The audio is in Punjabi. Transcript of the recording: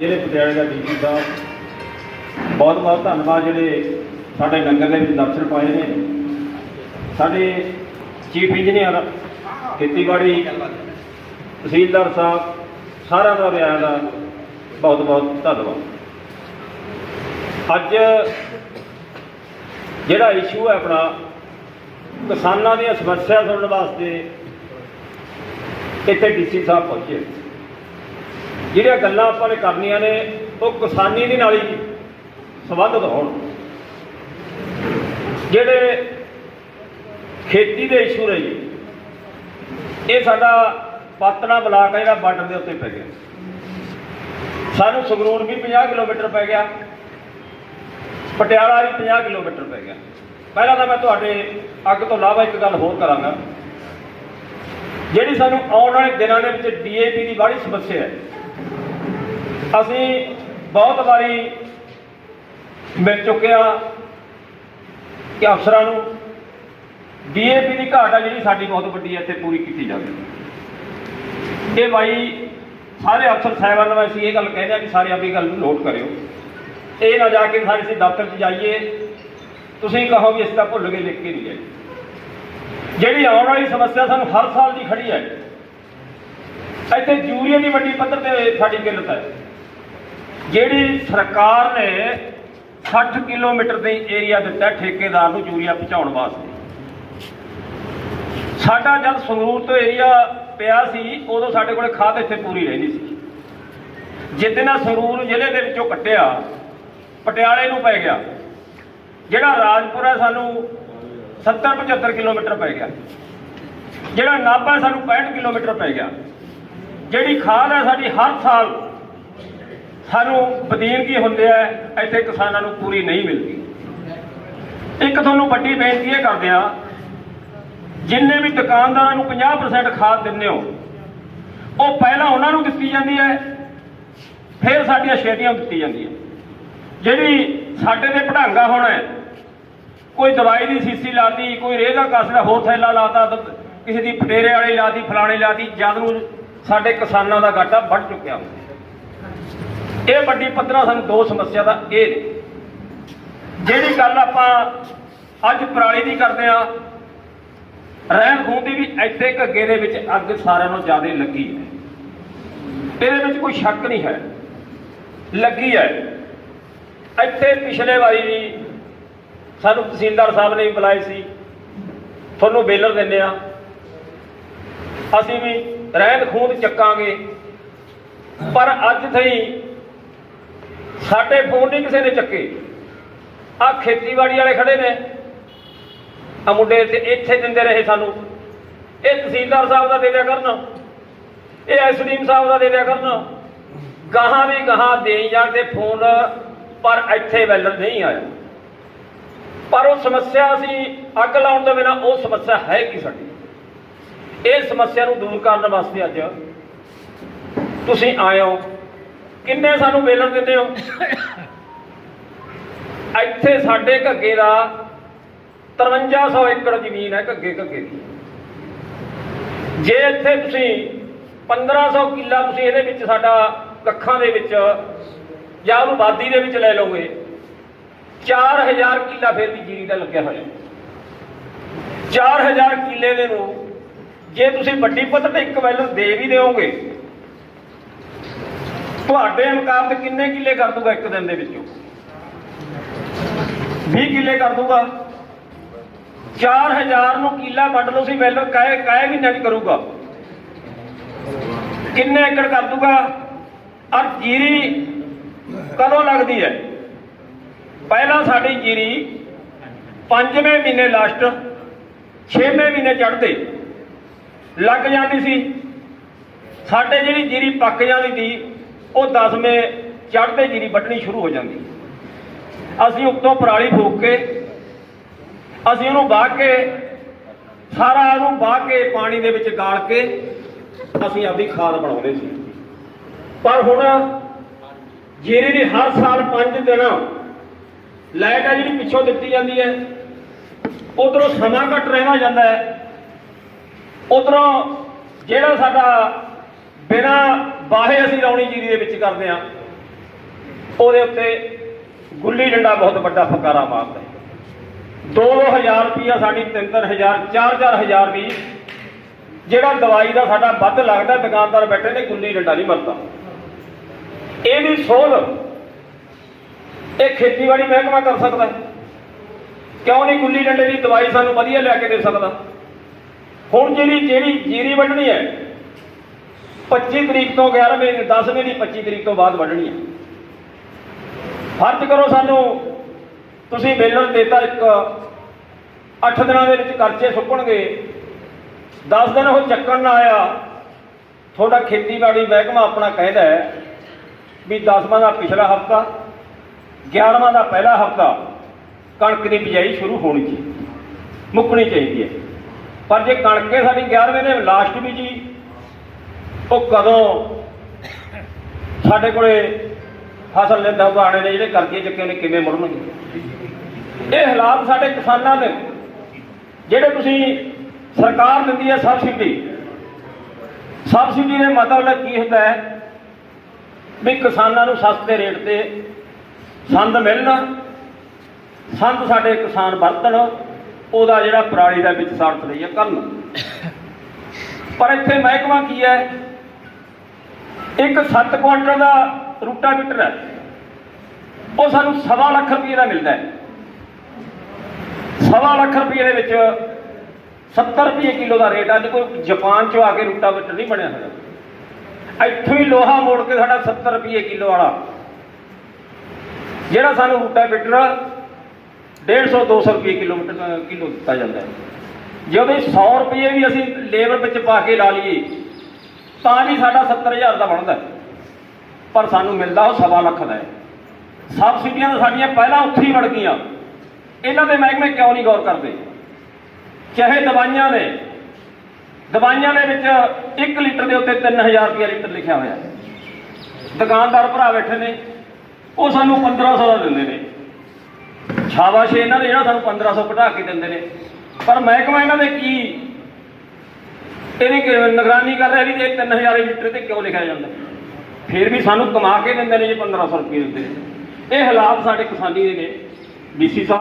ਜਿਹੜੇ ਪਟਿਆਲੇ ਦਾ ਡੀਸੀ ਸਾਹਿਬ, ਬਹੁਤ ਬਹੁਤ ਧੰਨਵਾਦ ਜਿਹੜੇ ਸਾਡੇ ਨਗਰ ਦੇ ਵਿੱਚ ਦਰਸ਼ਨ ਪਾਏ ਨੇ। ਸਾਡੇ ਚੀਫ ਇੰਜੀਨੀਅਰ ਖੇਤੀਬਾੜੀ ਤਹਿਸੀਲਦਾਰ ਸਾਹਿਬ, ਸਾਰਿਆਂ ਦਾ ਰਿਆਂ ਦਾ ਬਹੁਤ ਬਹੁਤ ਧੰਨਵਾਦ। ਅੱਜ ਜਿਹੜਾ ਇਸ਼ੂ ਹੈ ਆਪਣਾ, ਕਿਸਾਨਾਂ ਦੀਆਂ ਸਮੱਸਿਆ ਸੁਣਨ ਵਾਸਤੇ ਇੱਥੇ ਡੀਸੀ ਸਾਹਿਬ ਪਹੁੰਚੇ। ਜਿਹੜੀਆਂ ਗੱਲਾਂ ਆਪਾਂ ਨੇ ਕਰਨੀਆਂ ਨੇ, ਉਹ ਕਿਸਾਨੀ ਦੇ ਨਾਲ ਹੀ ਸੰਬੰਧਿਤ ਹੋਣ। ਜਿਹੜੇ ਖੇਤੀ ਦੇ ਇਸ਼ੂ ਨੇ ਜੀ, ਇਹ ਸਾਡਾ ਪਾਤਣਾ ਬਲਾਕ ਹੈ ਜਿਹੜਾ ਬਾਰਡਰ ਦੇ ਉੱਤੇ ਪੈ ਗਿਆ। ਸਾਨੂੰ ਸੰਗਰੂਰ ਵੀ 50 ਕਿਲੋਮੀਟਰ ਪੈ ਗਿਆ, ਪਟਿਆਲਾ ਵੀ 50 ਕਿਲੋਮੀਟਰ ਪੈ ਗਿਆ। ਪਹਿਲਾਂ ਤਾਂ ਮੈਂ ਤੁਹਾਡੇ ਅੱਗ ਤੋਂ ਇਲਾਵਾ ਇੱਕ ਗੱਲ ਹੋਰ ਕਰਾਂਗਾ। ਜਿਹੜੀ ਸਾਨੂੰ ਆਉਣ ਵਾਲੇ ਦਿਨਾਂ ਦੇ ਵਿੱਚ ਡੀਏਪੀ ਦੀ ਬੜੀ ਸਮੱਸਿਆ ਹੈ ਅਸੀਂ ਬਹੁਤ ਵਾਰੀ ਮਿਲ ਚੁੱਕਿਆ ਕਿ ਅਫਸਰਾਂ ਨੂੰ ਡੀਏਪੀ ਦੀ ਘਾਟ ਆ ਜਿਹੜੀ ਸਾਡੀ ਬਹੁਤ ਵੱਡੀ ਹੈ ਇੱਥੇ ਪੂਰੀ ਕੀਤੀ ਜਾਵੇ। ਇਹ ਬਾਈ ਸਾਰੇ ਅਫਸਰ ਸਾਹਿਬਾਨ ਨੂੰ ਅਸੀਂ ਇਹ ਗੱਲ ਕਹਿੰਦੇ ਆ ਕਿ ਸਾਰੇ ਆਪਣੀ ਗੱਲ ਨੂੰ ਨੋਟ ਕਰਿਓ। ਇਹ ਨਾ ਜਾ ਕੇ ਸਾਰੇ ਅਸੀਂ ਦਫ਼ਤਰ 'ਚ ਜਾਈਏ, ਤੁਸੀਂ ਕਹੋ ਵੀ ਅਸੀਂ ਤਾਂ ਭੁੱਲ ਗਏ, ਲਿਖ ਕੇ ਨਹੀਂ ਗਏ ਜਿਹੜੀ ਆਉਣ ਵਾਲੀ ਸਮੱਸਿਆ ਸਾਨੂੰ ਹਰ ਸਾਲ ਦੀ ਖੜੀ ਹੈ ਇੱਥੇ ਯੂਰੀਆ ਦੀ ਵੱਡੀ ਪੱਧਰ ਤੇ ਸਾਡੀ ਕਿੱਲਤ ਹੈ। ਜਿਹੜੀ ਸਰਕਾਰ ਨੇ 60 ਕਿਲੋਮੀਟਰ ਦੇ ਏਰੀਆ ਦਿੱਤਾ ਠੇਕੇਦਾਰ ਨੂੰ ਯੂਰੀਆ ਪਹੁੰਚਾਉਣ ਵਾਸਤੇ। ਸਾਡਾ ਜਦ ਸੰਗਰੂਰ ਤੋਂ ਏਰੀਆ ਪਿਆ ਸੀ, ਉਦੋਂ ਸਾਡੇ ਕੋਲੇ ਖਾਦ ਇੱਥੇ ਪੂਰੀ ਰਹਿੰਦੀ ਸੀ। ਜਿੱਦਣ ਸੰਗਰੂਰ ਜ਼ਿਲ੍ਹੇ ਦੇ ਵਿੱਚੋਂ ਕੱਟਿਆ, ਪਟਿਆਲੇ ਨੂੰ ਪੈ ਗਿਆ। ਜਿਹੜਾ ਰਾਜਪੁਰ ਹੈ ਸਾਨੂੰ 70 75 ਕਿਲੋਮੀਟਰ ਪੈ ਗਿਆ। ਜਿਹੜਾ ਨਾਭਾ ਸਾਨੂੰ 65 ਕਿਲੋਮੀਟਰ ਪੈ ਗਿਆ। ਜਿਹੜੀ ਖਾਦ ਹੈ ਸਾਡੀ ਹਰ ਸਾਲ ਸਾਨੂੰ ਬਦੀਨਗੀ ਹੁੰਦੇ ਆ, ਇੱਥੇ ਕਿਸਾਨਾਂ ਨੂੰ ਪੂਰੀ ਨਹੀਂ ਮਿਲਦੀ। ਇੱਕ ਤੁਹਾਨੂੰ ਵੱਡੀ ਬੇਨਤੀ ਇਹ ਕਰਦੇ ਆ ਜਿੰਨੇ ਵੀ ਦੁਕਾਨਦਾਰਾਂ ਨੂੰ 50% ਖਾਦ ਦਿੰਦੇ ਹੋ, ਉਹ ਪਹਿਲਾਂ ਉਹਨਾਂ ਨੂੰ ਦਿੱਤੀ ਜਾਂਦੀ ਹੈ, ਫਿਰ ਸਾਡੀਆਂ ਸ਼ੇਰੀਆਂ ਦਿੱਤੀ ਜਾਂਦੀ ਹੈ। ਜਿਹੜੀ ਸਾਡੇ ਤੇ ਪੜਾਂਗਾ ਹੋਣਾ ਕੋਈ ਦਵਾਈ ਦੀ ਸੀਸੀ ਲਾਤੀ, ਕੋਈ ਰੇਹ ਦਾ ਕਸ ਦਾ ਹੋਰ ਥੈਲਾ ਲਾਤਾ ਤਾਂ ਕਿਸੇ ਦੀ ਪਟੇਰੇ ਵਾਲੀ ਲਾਤੀ, ਫਲਾਣੇ ਲਾਤੀ, ਜਦ ਨੂੰ ਸਾਡੇ ਕਿਸਾਨਾਂ ਦਾ ਘਾਟਾ ਵੱਧ ਚੁੱਕਿਆ ਹੁੰਦਾ ਇਹ ਵੱਡੀ ਪੱਧਰਾਂ ਸਾਨੂੰ ਦੋ ਸਮੱਸਿਆ ਦਾ ਇਹ ਨੇ। ਜਿਹੜੀ ਗੱਲ ਆਪਾਂ ਅੱਜ ਪਰਾਲੀ ਦੀ ਕਰਦੇ ਆ ਰਹਿਣ ਖੂਨ ਦੀ ਵੀ ਇੱਥੇ ਘੱਗੇ ਦੇ ਵਿੱਚ ਅੱਗ ਸਾਰਿਆਂ ਨੂੰ ਜ਼ਿਆਦਾ ਲੱਗੀ ਹੈ। ਇਹਦੇ ਵਿੱਚ ਕੋਈ ਸ਼ੱਕ ਨਹੀਂ ਹੈ। ਲੱਗੀ ਹੈ। ਇੱਥੇ ਪਿਛਲੇ ਵਾਰੀ ਵੀ ਸਾਨੂੰ ਤਹਿਸੀਲਦਾਰ ਸਾਹਿਬ ਨੇ ਬੁਲਾਏ ਸੀ। ਤੁਹਾਨੂੰ ਬੇਲਰ ਦਿੰਦੇ ਆ ਅਸੀਂ ਵੀ ਰਹਿੰਦ ਖੂਨ ਚੱਕਾਂਗੇ। ਪਰ ਅੱਜ ਥਈ ਸਾਡੇ ਫੋਨ ਨਹੀਂ ਕਿਸੇ ਨੇ ਚੱਕੇ। ਆ ਖੇਤੀਬਾੜੀ ਵਾਲੇ ਖੜੇ ਨੇ। ਆ ਮੁੰਡੇ ਤੇ ਇੱਥੇ ਦਿੰਦੇ ਰਹੇ ਸਾਨੂੰ। ਇਹ ਤਹਿਸੀਲਦਾਰ ਸਾਹਿਬ ਦਾ ਦੇ ਦਿਆ ਕਰਨ। ਇਹ ਐਸਡੀਐਮ ਸਾਹਿਬ ਦਾ ਦੇ ਦਿਆ ਕਰਨ। ਗਾਹਾਂ ਵੀ ਗਾਹਾਂ ਦੇਈ ਜਾਂਦੇ ਫੋਨ, ਪਰ ਇੱਥੇ ਵੈਲਰ ਨਹੀਂ ਆਇਆ। ਪਰ ਉਹ ਸਮੱਸਿਆ ਅਸੀਂ ਅੱਗ ਲਾਉਣ ਤੋਂ ਬਿਨਾਂ ਉਹ ਸਮੱਸਿਆ ਹੈ ਕੀ ਸਾਡੀ? ਇਹ ਸਮੱਸਿਆ ਨੂੰ ਦੂਰ ਕਰਨ ਵਾਸਤੇ ਅੱਜ ਤੁਸੀਂ ਆਏ ਹੋ। ਕਿੰਨੇ ਸਾਨੂੰ ਵੇਲਣ ਦਿੰਦੇ ਹੋ? ਇੱਥੇ ਸਾਡੇ ਘੱਗੇ ਦਾ 5300 ਏਕੜ ਜ਼ਮੀਨ ਹੈ ਘੱਗੇ ਘੱਗੇ ਦੀ। ਜੇ ਇੱਥੇ ਤੁਸੀਂ 1500 ਕਿੱਲਾ ਤੁਸੀਂ ਇਹਦੇ ਵਿੱਚ ਸਾਡਾ ਕੱਖਾਂ ਦੇ ਵਿੱਚ ਜਾਂ ਉਹਨੂੰ ਬਾਦੀ ਦੇ ਵਿੱਚ ਲੈ ਲਓਗੇ 4000 ਕਿੱਲਾ ਫਿਰ ਵੀ ਜੀਰੀ ਦਾ ਲੱਗਿਆ ਹੋਇਆ। 4000 ਕਿੱਲੇ ਦੇ ਨੂੰ ਜੇ ਤੁਸੀਂ ਵੱਡੀ ਪੱਧਰ ਤੇ ਇੱਕ ਵੈਲਰ ਦੇ ਵੀ ਦਿਓਗੇ, ਤੁਹਾਡੇ ਮੁਕਾਬਲੇ ਕਿੰਨੇ ਕਿੱਲੇ ਕਰ ਦੂਗਾ ਇੱਕ ਦਿਨ ਦੇ ਵਿੱਚੋਂ? 20 ਕਿੱਲੇ ਕਰ ਦੂਗਾ। 4000 ਨੂੰ ਕਿੱਲਾ ਵੰਡ ਲਓ ਸੀ ਵੈਲਰ ਕਾਏ ਕਾਏ ਵੀ ਨਹੀਂ ਕਰੂਗਾ? ਕਿੰਨੇ ਏਕੜ ਕਰ ਦੂਗਾ? ਔਰ ਜੀਰੀ ਕਦੋਂ ਲੱਗਦੀ ਹੈ? ਪਹਿਲਾਂ ਸਾਡੀ ਜੀਰੀ ਪੰਜਵੇਂ ਮਹੀਨੇ ਲਾਸਟ, ਛੇਵੇਂ ਮਹੀਨੇ ਚੜ੍ਹਦੇ। ਲੱਗ ਜਾਂਦੀ ਸੀ। ਸਾਡੇ ਜਿਹੜੀ ਜੀਰੀ ਪੱਕ ਜਾਂਦੀ ਸੀ, ਉਹ 10ਵੇਂ ਚੜ੍ਹਦੇ ਜੀਰੀ ਵੱਢਣੀ ਸ਼ੁਰੂ ਹੋ ਜਾਂਦੀ। ਅਸੀਂ ਉੱਤੋਂ ਪਰਾਲੀ ਫੂਕ ਕੇ, ਅਸੀਂ ਉਹਨੂੰ ਵਾਹ ਕੇ, ਸਾਰਾ ਉਹਨੂੰ ਵਾਹ ਕੇ ਪਾਣੀ ਦੇ ਵਿੱਚ ਗਾਲ ਕੇ, ਅਸੀਂ ਆਪਣੀ ਖਾਦ ਬਣਾਉਂਦੇ ਸੀ। ਪਰ ਹੁਣ ਜੀਰੀ ਦੀ ਹਰ ਸਾਲ 5 ਦਿਨ ਲਾਈਟ ਆ ਜਿਹੜੀ ਪਿੱਛੋਂ ਦਿੱਤੀ ਜਾਂਦੀ ਹੈ, ਉਧਰੋਂ ਸਮਾਂ ਘੱਟ ਰਹਿਣਾ ਜਾਂਦਾ ਹੈ। ਉਧਰੋਂ ਜਿਹੜਾ ਸਾਡਾ ਬਿਨਾ ਬਾਹੇ ਅਸੀਂ ਲਾਉਣੀ ਜੀਰੀ ਦੇ ਵਿੱਚ ਕਰਦੇ ਆ ਉਹਦੇ ਉੱਤੇ ਗੁੱਲੀ ਡੰਡਾ ਬਹੁਤ ਵੱਡਾ ਫਕਾਰਾ ਮਾਰਦਾ ਹੈ। 2-2000 ਰੁਪਈਆ ਸਾਡੀ 3-3000 4-4000 ਵੀ ਜਿਹੜਾ ਦਵਾਈ ਦਾ ਸਾਡਾ ਵੱਧ ਲੱਗਦਾ, ਦੁਕਾਨਦਾਰ ਬੈਠੇ ਨੇ, ਗੁੱਲੀ ਡੰਡਾ ਨਹੀਂ ਮਰਦਾ। ਇਹਦੀ ਸੋਧ, ਇਹ ਖੇਤੀਬਾੜੀ ਮਹਿਕਮਾ ਕਰ ਸਕਦਾ ਕਿਉਂ ਨਹੀਂ ਗੁੱਲੀ ਡੰਡੇ ਦੀ ਦਵਾਈ ਸਾਨੂੰ ਵਧੀਆ ਲਿਆ ਕੇ ਦੇ ਸਕਦਾ? ਹੁਣ ਜਿਹੜੀ ਜਿਹੜੀ ਜੀਰੀ ਵੱਢਣੀ ਹੈ 25 ਤਰੀਕ ਤੋਂ 11ਵੇਂ ਦੀ 10ਵੇਂ ਦੀ 25 ਤਰੀਕ ਤੋਂ ਬਾਅਦ ਵੱਢਣੀ ਹੈ। ਫਰਜ਼ ਕਰੋ ਸਾਨੂੰ, ਤੁਸੀਂ ਬੇਲਣ ਦੇਤਾ ਇੱਕ 8 ਦਿਨਾਂ ਦੇ ਵਿੱਚ ਕਰਚੇ ਸੁੱਕਣਗੇ 10 ਦਿਨ ਉਹ ਚੱਕਣ ਨਾ ਆਇਆ, ਤੁਹਾਡਾ ਖੇਤੀਬਾੜੀ ਮਹਿਕਮਾ ਆਪਣਾ ਕਹਿੰਦਾ ਹੈ ਵੀ 10ਵਾਂ ਦਾ ਪਿਛਲਾ ਹਫਤਾ 11ਵਾਂ ਦਾ ਪਹਿਲਾ ਹਫਤਾ ਕਣਕ ਦੀ ਬਿਜਾਈ ਸ਼ੁਰੂ ਹੋਣੀ ਚਾਹੀਦੀ, ਮੁੱਕਣੀ ਚਾਹੀਦੀ ਹੈ। ਪਰ ਜੇ ਕਣਕੇ ਸਾਡੀ 11ਵੇਂ ਨੇ ਲਾਸਟ ਵੀ ਜੀ, ਉਹ ਕਦੋਂ ਸਾਡੇ ਕੋਲੇ ਫਸਲ ਦੇ ਦਵਾਣੇ ਨੇ, ਜਿਹੜੇ ਕਰਜ਼ੇ ਚੱਕੇ ਨੇ, ਕਿਵੇਂ ਮੁੜਨਗੇ? ਇਹ ਹਾਲਾਤ ਸਾਡੇ ਕਿਸਾਨਾਂ ਦੇ ਜਿਹੜੇ ਤੁਸੀਂ ਸਰਕਾਰ ਦਿੰਦੀ ਹੈ ਸਬਸਿਡੀ ਸਬਸਿਡੀ ਦੇ ਮਤਲਬ ਕੀ ਹੁੰਦਾ ਹੈ? ਵੀ ਕਿਸਾਨਾਂ ਨੂੰ ਸਸਤੇ ਰੇਟ ਤੇ ਸੰਦ ਮਿਲਣ, ਸੰਦ ਸਾਡੇ ਕਿਸਾਨ ਵਰਤਣ ਉਹਦਾ ਜਿਹੜਾ ਪਰਾਲੀ ਦਾ ਵਿੱਚ ਸਾਰਥ ਲਈ ਕਰਨ ਪਰ ਇੱਥੇ ਮਹਿਕਮਾ ਕੀ ਹੈ? ਇੱਕ 7 ਕੁਆਂਟਲ ਦਾ ਰੂਟਾ ਮੀਟਰ ਹੈ। ਉਹ ਸਾਨੂੰ ਸਵਾ ਲੱਖ ਰੁਪਏ ਦਾ ਮਿਲਦਾ ਹੈ। ਸਵਾ ਲੱਖ ਰੁਪਏ ਦੇ ਵਿੱਚ 70 ਰੁਪਏ ਕਿਲੋ ਦਾ ਰੇਟ ਅੱਜ ਕੋਈ ਜਾਪਾਨ ਚੋਂ ਆ ਕੇ ਰੂਟਾ ਮੀਟਰ ਨਹੀਂ ਬਣਿਆ ਹੋਇਆ। ਇੱਥੋਂ ਹੀ ਲੋਹਾ ਮੋੜ ਕੇ ਸਾਡਾ 70 ਰੁਪਏ ਕਿਲੋ ਵਾਲਾ। ਜਿਹੜਾ ਸਾਨੂੰ ਰੂਟਾ ਮੀਟਰ 150 200 ਰੁਪਏ ਕਿਲੋਮੀਟਰ ਕਿਲੋ ਦਿੱਤਾ ਜਾਂਦਾ ਹੈ। ਜੇ ਉਹਦੇ 100 ਰੁਪਏ ਵੀ ਅਸੀਂ ਲੇਬਰ ਵਿੱਚ ਪਾ ਕੇ ਲਾ ਲਈਏ, ਤਾਂ ਵੀ ਸਾਡਾ 70000 ਦਾ ਬਣਦਾ ਪਰ ਸਾਨੂੰ ਮਿਲਦਾ ਉਹ ਸਵਾ ਲੱਖ ਦਾ ਹੈ। ਸਬਸਿਡੀਆਂ ਤਾਂ ਸਾਡੀਆਂ ਪਹਿਲਾਂ ਉੱਥੇ ਹੀ ਵੜ ਗਈਆਂ। ਇਹਨਾਂ ਦੇ ਮਹਿਕਮੇ ਕਿਉਂ ਨਹੀਂ ਗੌਰ ਕਰਦੇ? ਚਾਹੇ ਦਵਾਈਆਂ ਨੇ ਦਵਾਈਆਂ ਦੇ ਵਿੱਚ 1 ਲੀਟਰ ਦੇ ਉੱਤੇ 3000 ਰੁਪਏ ਲੀਟਰ ਲਿਖਿਆ ਹੋਇਆ ਦੁਕਾਨਦਾਰ ਭਰਾ ਬੈਠੇ ਨੇ, ਉਹ ਸਾਨੂੰ 1500 ਦਾ ਦਿੰਦੇ ਨੇ। ਸ਼ਾਬਾਸ਼ ਏ ਇਹਨਾਂ ਦੇ ਜਿਹੜਾ ਸਾਨੂੰ 1500 ਘਟਾ ਕੇ ਦਿੰਦੇ ਨੇ। ਪਰ ਮਹਿਕਮਾ ਇਹਨਾਂ ਦੇ ਕੀ? ਇਹਨੇ ਨਿਗਰਾਨੀ ਕਰ ਰਿਹਾ ਵੀ ਇਹ 3000 ਲੀਟਰ ਤੇ ਕਿਉਂ ਲਿਖਿਆ ਜਾਂਦਾ। ਫਿਰ ਵੀ ਸਾਨੂੰ ਕਮਾ ਕੇ ਦਿੰਦੇ ਨੇ ਜੇ 1500 ਰੁਪਏ ਦਿੰਦੇ ਨੇ ਇਹ ਹਾਲਾਤ ਸਾਡੇ ਕਿਸਾਨੀ ਦੇ ਨੇ। ਡੀਸੀ ਸਾਹਿਬ